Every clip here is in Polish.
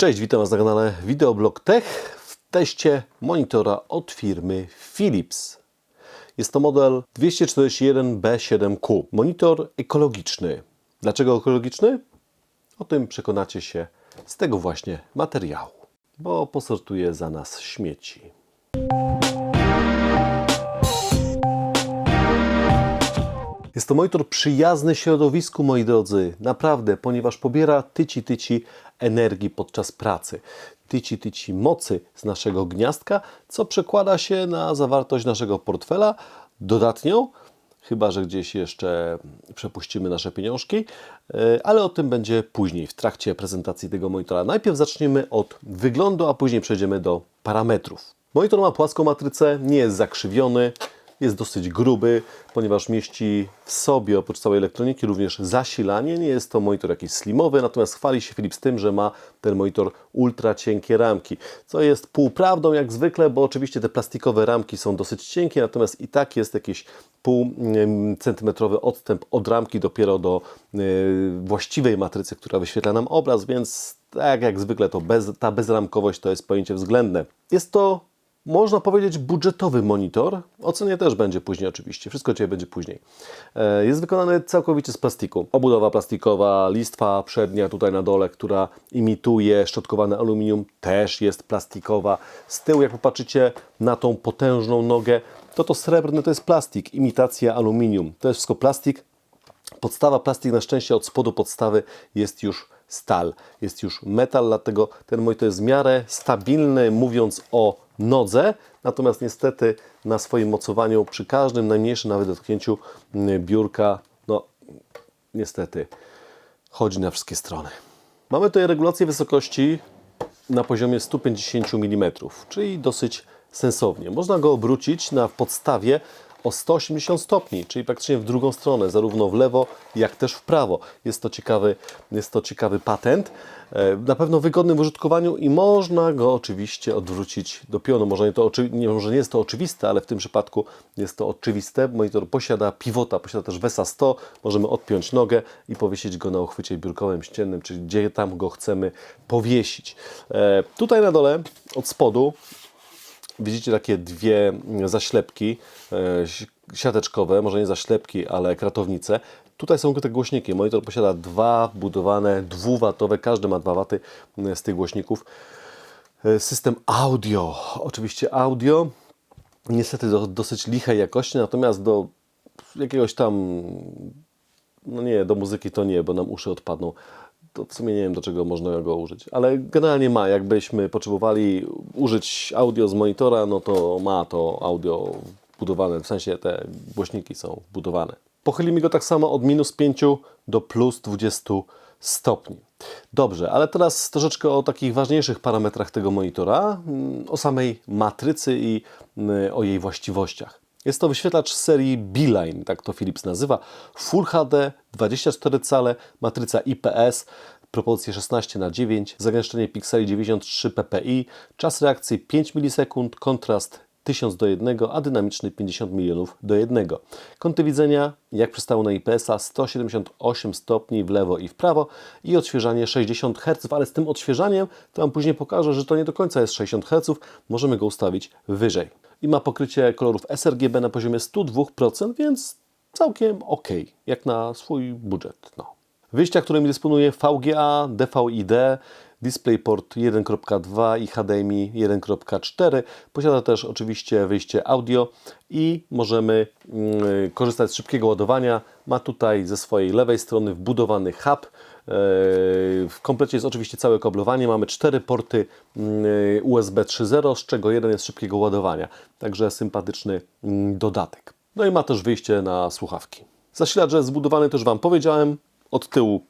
Cześć, witam Was na kanale Videoblog Tech w teście monitora od firmy Philips. Jest to model 241B7Q. Monitor ekologiczny. Dlaczego ekologiczny? O tym przekonacie się z tego właśnie materiału, bo posortuje za nas śmieci. Jest to monitor przyjazny środowisku, moi drodzy, naprawdę, ponieważ pobiera tyci tyci energii podczas pracy, tyci tyci mocy z naszego gniazdka, co przekłada się na zawartość naszego portfela dodatnią, chyba że gdzieś jeszcze przepuścimy nasze pieniążki, e, ale o tym będzie później w trakcie prezentacji tego monitora. Najpierw zaczniemy od wyglądu, a później przejdziemy do parametrów. Monitor ma płaską matrycę, nie jest zakrzywiony, jest dosyć gruby, ponieważ mieści w sobie oprócz całej elektroniki również zasilanie. Nie jest to monitor jakiś slimowy, natomiast chwali się Philips tym, że ma ten monitor ultra cienkie ramki, co jest półprawdą jak zwykle, bo oczywiście te plastikowe ramki są dosyć cienkie, natomiast i tak jest jakiś pół centymetrowy odstęp od ramki dopiero do yy, właściwej matrycy, która wyświetla nam obraz, więc tak jak zwykle to bez, ta bezramkowość to jest pojęcie względne. Jest to można powiedzieć, budżetowy monitor. O cenie też będzie później oczywiście. Wszystko Ciebie będzie później. E, jest wykonany całkowicie z plastiku. Obudowa plastikowa, listwa przednia tutaj na dole, która imituje szczotkowane aluminium, też jest plastikowa. Z tyłu, jak popatrzycie na tą potężną nogę, to to srebrne to jest plastik, imitacja aluminium. To jest wszystko plastik. Podstawa plastik na szczęście od spodu podstawy jest już stal, jest już metal, dlatego ten monitor jest w miarę stabilny, mówiąc o nodze, natomiast niestety na swoim mocowaniu przy każdym najmniejszym nawet dotknięciu mm, biurka, no niestety chodzi na wszystkie strony. Mamy tutaj regulację wysokości na poziomie 150 mm, czyli dosyć sensownie. Można go obrócić na podstawie o 180 stopni, czyli praktycznie w drugą stronę, zarówno w lewo, jak też w prawo. Jest to ciekawy, jest to ciekawy patent. E, na pewno wygodny w użytkowaniu i można go oczywiście odwrócić do pionu. Może nie, to, nie, może nie jest to oczywiste, ale w tym przypadku jest to oczywiste. Monitor posiada pivota, posiada też WESA 100. Możemy odpiąć nogę i powiesić go na uchwycie biurkowym, ściennym, czyli gdzie tam go chcemy powiesić. E, tutaj na dole od spodu widzicie takie dwie zaślepki e, siateczkowe, może nie zaślepki, ale kratownice. Tutaj są te głośniki. Monitor posiada dwa budowane, dwuwatowe, każdy ma dwa waty e, z tych głośników. E, system audio, oczywiście audio, niestety do dosyć lichej jakości, natomiast do jakiegoś tam, no nie, do muzyki to nie, bo nam uszy odpadną to w sumie nie wiem, do czego można go użyć. Ale generalnie ma, jakbyśmy potrzebowali użyć audio z monitora, no to ma to audio budowane, w sensie te głośniki są budowane. Pochylimy go tak samo od minus 5 do plus 20 stopni. Dobrze, ale teraz troszeczkę o takich ważniejszych parametrach tego monitora, mm, o samej matrycy i mm, o jej właściwościach. Jest to wyświetlacz serii Beeline, tak to Philips nazywa. Full HD, 24 cale, matryca IPS, proporcje 16 na 9, zagęszczenie pikseli 93 ppi, czas reakcji 5 milisekund, kontrast 1000 do 1, a dynamiczny 50 milionów do 1. Kąty widzenia, jak przystało na IPS-a, 178 stopni w lewo i w prawo i odświeżanie 60 Hz, ale z tym odświeżaniem, to Wam później pokażę, że to nie do końca jest 60 Hz, możemy go ustawić wyżej. I ma pokrycie kolorów sRGB na poziomie 102%, więc całkiem ok, jak na swój budżet. No. Wyjścia, którymi dysponuje VGA, DVI-D, DisplayPort 1.2 i HDMI 1.4. Posiada też oczywiście wyjście audio i możemy mm, korzystać z szybkiego ładowania. Ma tutaj ze swojej lewej strony wbudowany hub. E, w komplecie jest oczywiście całe kablowanie. Mamy cztery porty mm, USB 3.0, z czego jeden jest szybkiego ładowania. Także sympatyczny mm, dodatek. No i ma też wyjście na słuchawki. Zasilacz jest zbudowany, też Wam powiedziałem, od tyłu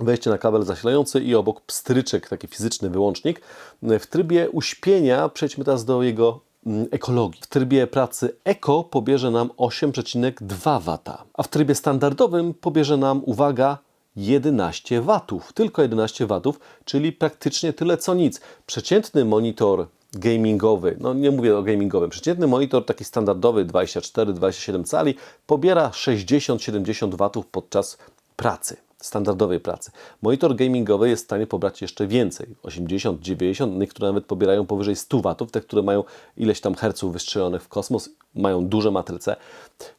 wejście na kabel zasilający i obok pstryczek, taki fizyczny wyłącznik. W trybie uśpienia przejdźmy teraz do jego mm, ekologii. W trybie pracy Eko pobierze nam 8,2 W, a w trybie standardowym pobierze nam, uwaga, 11 W, tylko 11 W, czyli praktycznie tyle co nic. Przeciętny monitor gamingowy, no nie mówię o gamingowym, przeciętny monitor taki standardowy 24-27 cali pobiera 60-70 W podczas pracy. Standardowej pracy. Monitor gamingowy jest w stanie pobrać jeszcze więcej, 80, 90, niektóre nawet pobierają powyżej 100 W, te, które mają ileś tam herców wystrzelonych w kosmos, mają duże matryce,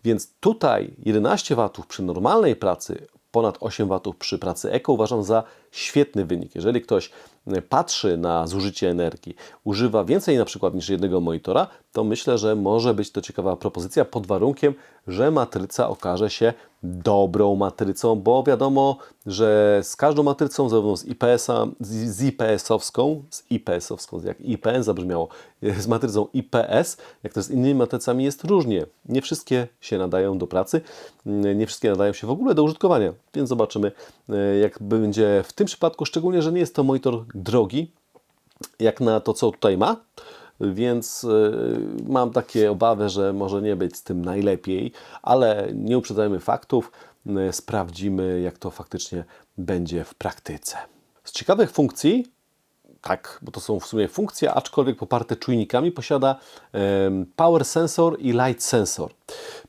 więc tutaj 11 W przy normalnej pracy ponad 8 W przy pracy eko uważam za świetny wynik. Jeżeli ktoś patrzy na zużycie energii, używa więcej na przykład niż jednego monitora, to myślę, że może być to ciekawa propozycja pod warunkiem, że matryca okaże się dobrą matrycą, bo wiadomo, że z każdą matrycą, zarówno z IPS-a, z IPS-owską, z IPS-owską, jak IPN zabrzmiało, z matrycą IPS, jak to z innymi matrycami jest różnie. Nie wszystkie się nadają do pracy, nie wszystkie nadają się w ogóle do użytkowania, więc zobaczymy, jak będzie w tym przypadku, szczególnie, że nie jest to monitor drogi, jak na to, co tutaj ma, więc y, mam takie obawy, że może nie być z tym najlepiej, ale nie uprzedzajmy faktów, y, sprawdzimy, jak to faktycznie będzie w praktyce. Z ciekawych funkcji, tak, bo to są w sumie funkcje, aczkolwiek poparte czujnikami, posiada Power Sensor i Light Sensor.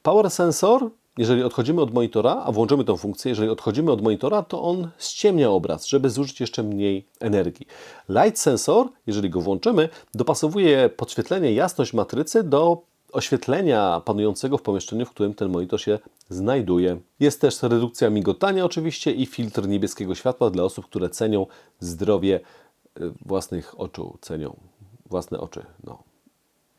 Power Sensor jeżeli odchodzimy od monitora, a włączymy tę funkcję, jeżeli odchodzimy od monitora, to on ściemnia obraz, żeby zużyć jeszcze mniej energii. Light sensor, jeżeli go włączymy, dopasowuje podświetlenie, jasność matrycy do oświetlenia panującego w pomieszczeniu, w którym ten monitor się znajduje. Jest też redukcja migotania oczywiście i filtr niebieskiego światła dla osób, które cenią zdrowie y, własnych oczu, cenią własne oczy. No.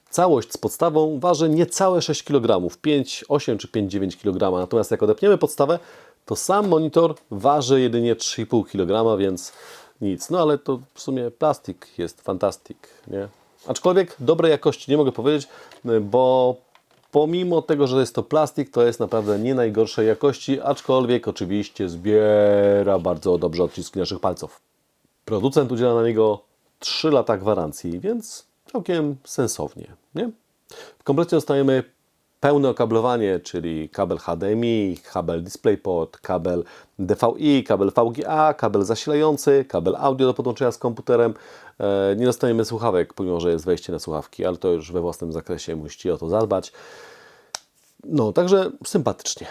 Całość z podstawą waży niecałe 6 kg, 5,8 czy 5,9 kg. Natomiast jak odepniemy podstawę, to sam monitor waży jedynie 3,5 kg, więc nic. No ale to w sumie plastik jest fantastyk, nie? Aczkolwiek dobrej jakości nie mogę powiedzieć, bo pomimo tego, że jest to plastik, to jest naprawdę nie najgorszej jakości, aczkolwiek oczywiście zbiera bardzo dobrze odciski naszych palców. Producent udziela na niego 3 lata gwarancji, więc całkiem sensownie. Nie? W komplecie dostajemy pełne okablowanie, czyli kabel HDMI, kabel DisplayPort, kabel DVI, kabel VGA, kabel zasilający, kabel audio do podłączenia z komputerem. E, nie dostajemy słuchawek, pomimo że jest wejście na słuchawki, ale to już we własnym zakresie musicie o to zadbać. No, także sympatycznie.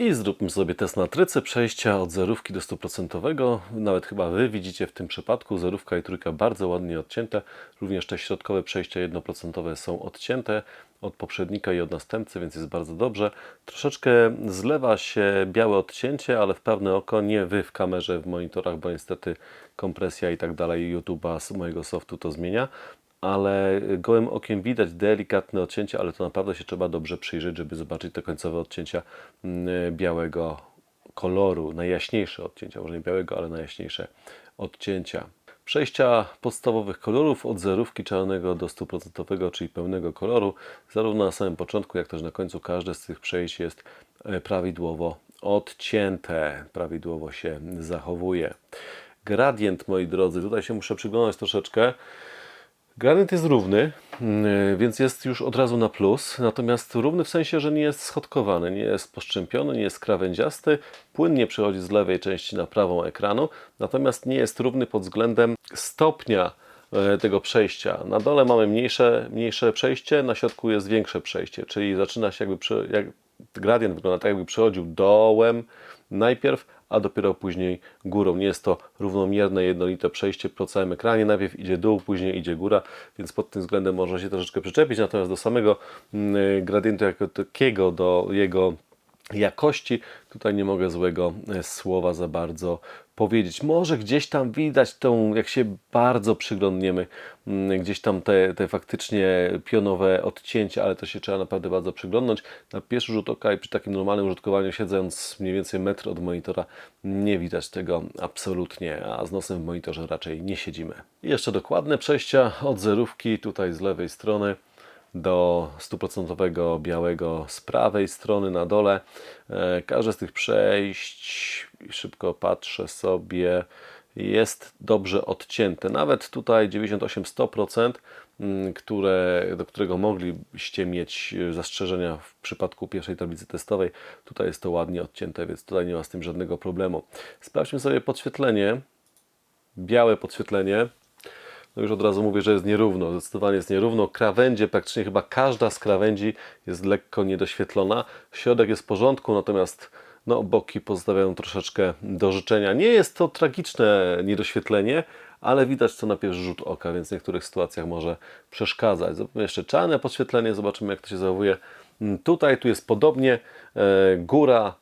I zróbmy sobie test matrycy przejścia od zerówki do stuprocentowego. Nawet chyba Wy widzicie w tym przypadku zerówka i trójka bardzo ładnie odcięte. Również te środkowe przejścia jednoprocentowe są odcięte od poprzednika i od następcy, więc jest bardzo dobrze. Troszeczkę zlewa się białe odcięcie, ale w pewne oko nie Wy w kamerze, w monitorach, bo niestety kompresja i tak dalej YouTube'a z mojego softu to zmienia ale gołym okiem widać delikatne odcięcie, ale to naprawdę się trzeba dobrze przyjrzeć, żeby zobaczyć te końcowe odcięcia mm, białego koloru, najjaśniejsze odcięcia, może nie białego, ale najjaśniejsze odcięcia. Przejścia podstawowych kolorów od zerówki czarnego do stuprocentowego, czyli pełnego koloru, zarówno na samym początku, jak też na końcu każde z tych przejść jest e, prawidłowo odcięte, prawidłowo się zachowuje. Gradient, moi drodzy, tutaj się muszę przyglądać troszeczkę. Granit jest równy, mm, więc jest już od razu na plus, natomiast równy w sensie, że nie jest schodkowany, nie jest poszczępiony, nie jest krawędziasty, płynnie przechodzi z lewej części na prawą ekranu, natomiast nie jest równy pod względem stopnia e, tego przejścia. Na dole mamy mniejsze, mniejsze przejście, na środku jest większe przejście, czyli zaczyna się jakby, jak gradient wygląda tak, jakby przechodził dołem najpierw, a dopiero później górą. Nie jest to równomierne, jednolite przejście po całym ekranie. Najpierw idzie dół, później idzie góra, więc pod tym względem można się troszeczkę przyczepić. Natomiast do samego mm, gradientu jako takiego, do jego jakości, tutaj nie mogę złego e, słowa za bardzo powiedzieć. Może gdzieś tam widać tą, jak się bardzo przyglądniemy, mm, gdzieś tam te, te faktycznie pionowe odcięcia, ale to się trzeba naprawdę bardzo przyglądnąć. Na pierwszy rzut oka i przy takim normalnym użytkowaniu, siedząc mniej więcej metr od monitora, nie widać tego absolutnie, a z nosem w monitorze raczej nie siedzimy. I jeszcze dokładne przejścia od zerówki tutaj z lewej strony do stuprocentowego białego z prawej strony na dole. E, każde z tych przejść, szybko patrzę sobie, jest dobrze odcięte. Nawet tutaj 98-100%, mm, które, do którego mogliście mieć zastrzeżenia w przypadku pierwszej tablicy testowej, tutaj jest to ładnie odcięte, więc tutaj nie ma z tym żadnego problemu. Sprawdźmy sobie podświetlenie. Białe podświetlenie no już od razu mówię, że jest nierówno, zdecydowanie jest nierówno. Krawędzie, praktycznie chyba każda z krawędzi jest lekko niedoświetlona. Środek jest w porządku, natomiast No, boki pozostawiają troszeczkę do życzenia. Nie jest to tragiczne niedoświetlenie, ale widać to na pierwszy rzut oka, więc w niektórych sytuacjach może przeszkadzać. Zrobimy jeszcze czarne podświetlenie, zobaczymy jak to się zachowuje. Mm, Tutaj, tu jest podobnie. E, Góra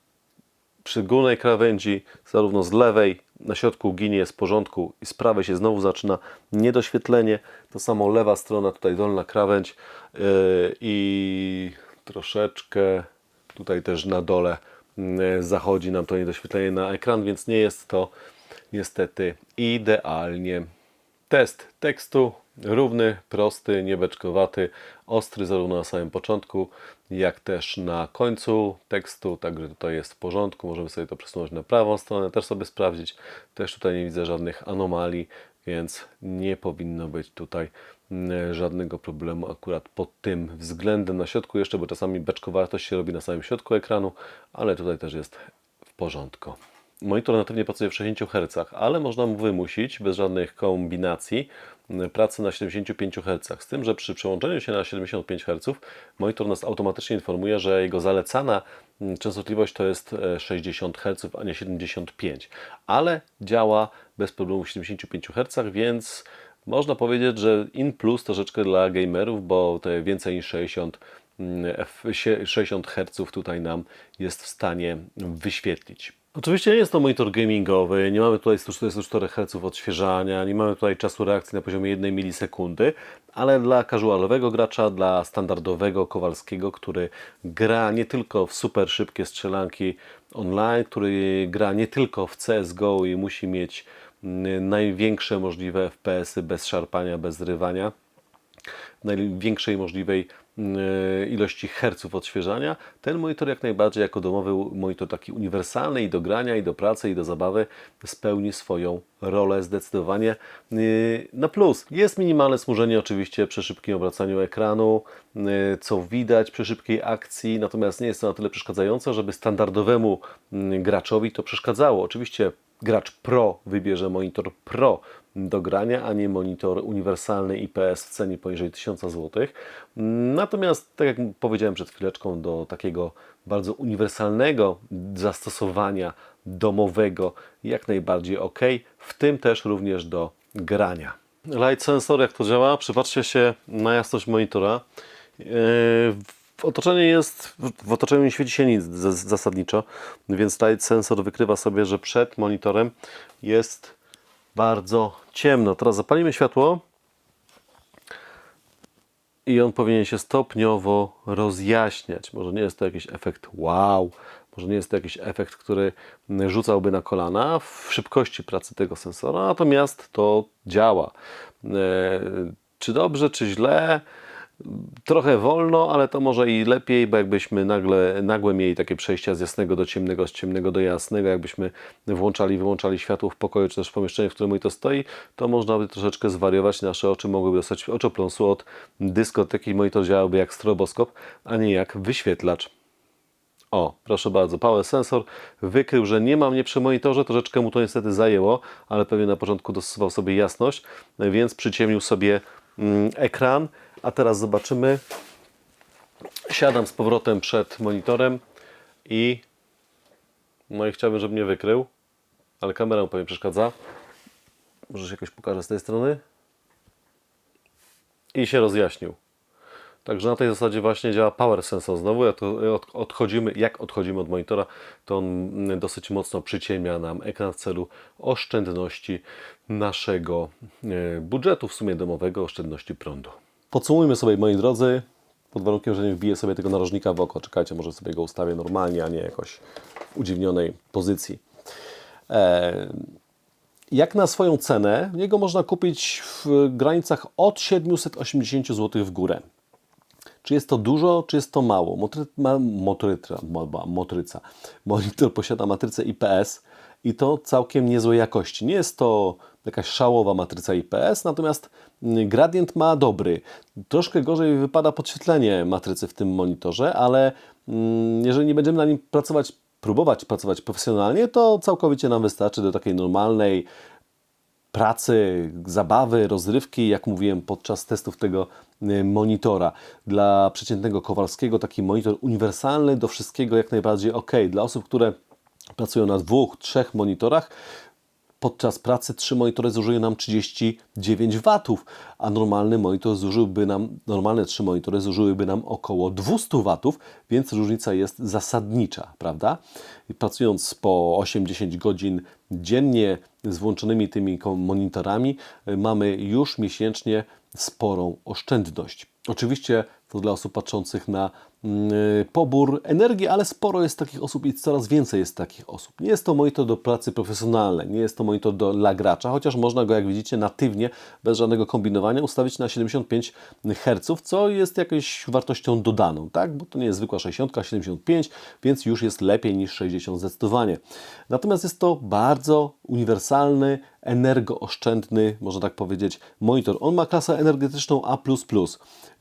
przy górnej krawędzi, zarówno z lewej, na środku ginie w porządku i z prawej się znowu zaczyna niedoświetlenie. To samo lewa strona, tutaj dolna krawędź yy, i troszeczkę tutaj też na dole yy, zachodzi nam to niedoświetlenie na ekran, więc nie jest to niestety idealnie. Test tekstu równy, prosty, niebeczkowaty, ostry zarówno na samym początku, jak też na końcu tekstu, także tutaj jest w porządku. Możemy sobie to przesunąć na prawą stronę, też sobie sprawdzić. Też tutaj nie widzę żadnych anomalii, więc nie powinno być tutaj mm, żadnego problemu akurat pod tym względem. Na środku jeszcze, bo czasami beczkowatość się robi na samym środku ekranu, ale tutaj też jest w porządku. Monitor natywnie pracuje w 60 Hz, ale można mu wymusić bez żadnych kombinacji m, pracę na 75 Hz. Z tym, że przy przełączeniu się na 75 Hz monitor nas automatycznie informuje, że jego zalecana m, częstotliwość to jest e, 60 Hz, a nie 75. Ale działa bez problemu w 75 Hz, więc można powiedzieć, że in plus troszeczkę dla gamerów, bo to więcej niż 60 mm, F- sie- 60 Hz tutaj nam jest w stanie wyświetlić. Oczywiście nie jest to monitor gamingowy, nie mamy tutaj 144 Hz odświeżania, nie mamy tutaj czasu reakcji na poziomie 1 milisekundy, ale dla casualowego gracza, dla standardowego Kowalskiego, który gra nie tylko w super szybkie strzelanki online, który gra nie tylko w CSGO i musi mieć mm, największe możliwe FPS-y bez szarpania, bez zrywania, największej możliwej ilości herców odświeżania. Ten monitor jak najbardziej jako domowy monitor taki uniwersalny i do grania, i do pracy, i do zabawy spełni swoją rolę zdecydowanie yy, na plus. Jest minimalne smużenie oczywiście przy szybkim obracaniu ekranu, yy, co widać przy szybkiej akcji, natomiast nie jest to na tyle przeszkadzające, żeby standardowemu graczowi to przeszkadzało. Oczywiście gracz Pro wybierze monitor Pro do grania, a nie monitor uniwersalny IPS w cenie poniżej 1000 zł. Natomiast, tak jak powiedziałem przed chwileczką, do takiego bardzo uniwersalnego zastosowania domowego jak najbardziej ok, w tym też również do grania. Light sensor, jak to działa? Przypatrzcie się na jasność monitora. Yy, w otoczeniu jest, w otoczeniu nie świeci się nic zasadniczo, więc light sensor wykrywa sobie, że przed monitorem jest bardzo ciemno. Teraz zapalimy światło i on powinien się stopniowo rozjaśniać. Może nie jest to jakiś efekt wow, może nie jest to jakiś efekt, który rzucałby na kolana w szybkości pracy tego sensora, natomiast to działa. E, Czy dobrze, czy źle? Trochę wolno, ale to może i lepiej, bo jakbyśmy nagle, nagle mieli takie przejścia z jasnego do ciemnego, z ciemnego do jasnego, jakbyśmy włączali, wyłączali światło w pokoju, czy też w pomieszczeniu, w którym monitor stoi, to można by troszeczkę zwariować, nasze oczy mogłyby dostać oczopląsu od dyskoteki, monitor działałby jak stroboskop, a nie jak wyświetlacz. O, proszę bardzo, Power Sensor wykrył, że nie ma mnie przy monitorze, troszeczkę mu to niestety zajęło, ale pewnie na początku dostosował sobie jasność, więc przyciemnił sobie mm, ekran. A teraz zobaczymy. Siadam z powrotem przed monitorem i no i chciałbym, żeby mnie wykrył, ale kamera mu pewnie przeszkadza. Może się jakoś pokażę z tej strony. I się rozjaśnił. Także na tej zasadzie właśnie działa power sensor. Znowu jak odchodzimy, jak odchodzimy od monitora, to on dosyć mocno przyciemnia nam ekran w celu oszczędności naszego e, budżetu, w sumie domowego, oszczędności prądu. Podsumujmy sobie, moi drodzy, pod warunkiem, że nie wbiję sobie tego narożnika w oko. Czekajcie, może sobie go ustawię normalnie, a nie jakoś w udziwnionej pozycji. E, jak na swoją cenę, jego można kupić w granicach od 780 zł w górę. Czy jest to dużo, czy jest to mało? Motry, ma, motrytra, mo- motryca. Monitor posiada matrycę IPS i to całkiem niezłej jakości. Nie jest to jakaś szałowa matryca IPS, natomiast mm, gradient ma dobry. Troszkę gorzej wypada podświetlenie matrycy w tym monitorze, ale mm, jeżeli nie będziemy na nim pracować, próbować pracować profesjonalnie, to całkowicie nam wystarczy do takiej normalnej pracy, zabawy, rozrywki, jak mówiłem podczas testów tego y, monitora. Dla przeciętnego Kowalskiego taki monitor uniwersalny, do wszystkiego jak najbardziej ok. Dla osób, które pracują na dwóch, trzech monitorach, podczas pracy trzy monitory zużyją nam 39 watów, a normalny monitor zużyłby nam, normalne trzy monitory zużyłyby nam około 200 watów, więc różnica jest zasadnicza, prawda? I pracując po 8-10 godzin dziennie z włączonymi tymi monitorami, y, mamy już miesięcznie sporą oszczędność. Oczywiście to dla osób patrzących na pobór energii, ale sporo jest takich osób i coraz więcej jest takich osób. Nie jest to monitor do pracy profesjonalnej, nie jest to monitor do, dla gracza, chociaż można go, jak widzicie, natywnie, bez żadnego kombinowania, ustawić na 75 Hz, co jest jakąś wartością dodaną, tak? Bo to nie jest zwykła 60, a 75, więc już jest lepiej niż 60 zdecydowanie. Natomiast jest to bardzo uniwersalny, energooszczędny, można tak powiedzieć, monitor. On ma klasę energetyczną A++,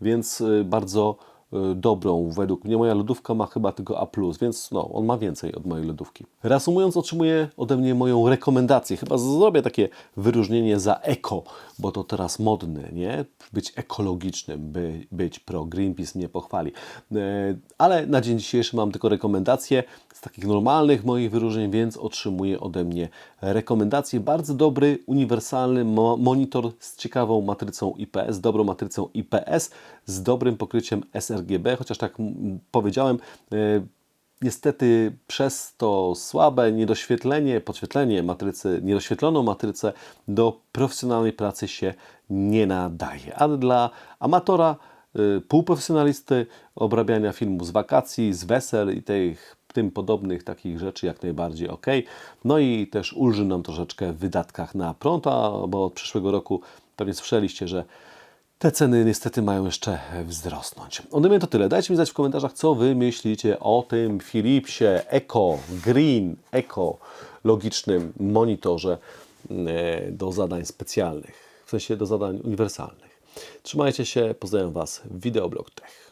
więc y, bardzo y, dobrą według mnie. Moja lodówka ma chyba tylko A+, więc no, on ma więcej od mojej lodówki. Reasumując, otrzymuje ode mnie moją rekomendację. Chyba zrobię takie wyróżnienie za eko, bo to teraz modne, nie? Być ekologicznym, by być pro. Greenpeace mnie pochwali. E, Ale na dzień dzisiejszy mam tylko rekomendacje z takich normalnych moich wyróżnień, więc otrzymuję ode mnie rekomendacje. Bardzo dobry, uniwersalny mo- monitor z ciekawą matrycą IPS, dobrą matrycą IPS, z dobrym pokryciem sRGB, chociaż tak powiedziałem, e, Niestety przez to słabe niedoświetlenie, podświetlenie matrycy, niedoświetloną matrycę do profesjonalnej pracy się nie nadaje. Ale dla amatora, y, półprofesjonalisty, obrabiania filmu z wakacji, z wesel i tych tym podobnych takich rzeczy jak najbardziej ok. No i też ulży nam troszeczkę w wydatkach na prąd, bo od przyszłego roku pewnie słyszeliście, że te ceny niestety mają jeszcze wzrosnąć. Ode mnie to tyle. Dajcie mi znać w komentarzach, co Wy myślicie o tym Philipsie Eco Green Eco logicznym monitorze e, do zadań specjalnych, w sensie do zadań uniwersalnych. Trzymajcie się, pozdrawiam Was, Wideoblog Tech.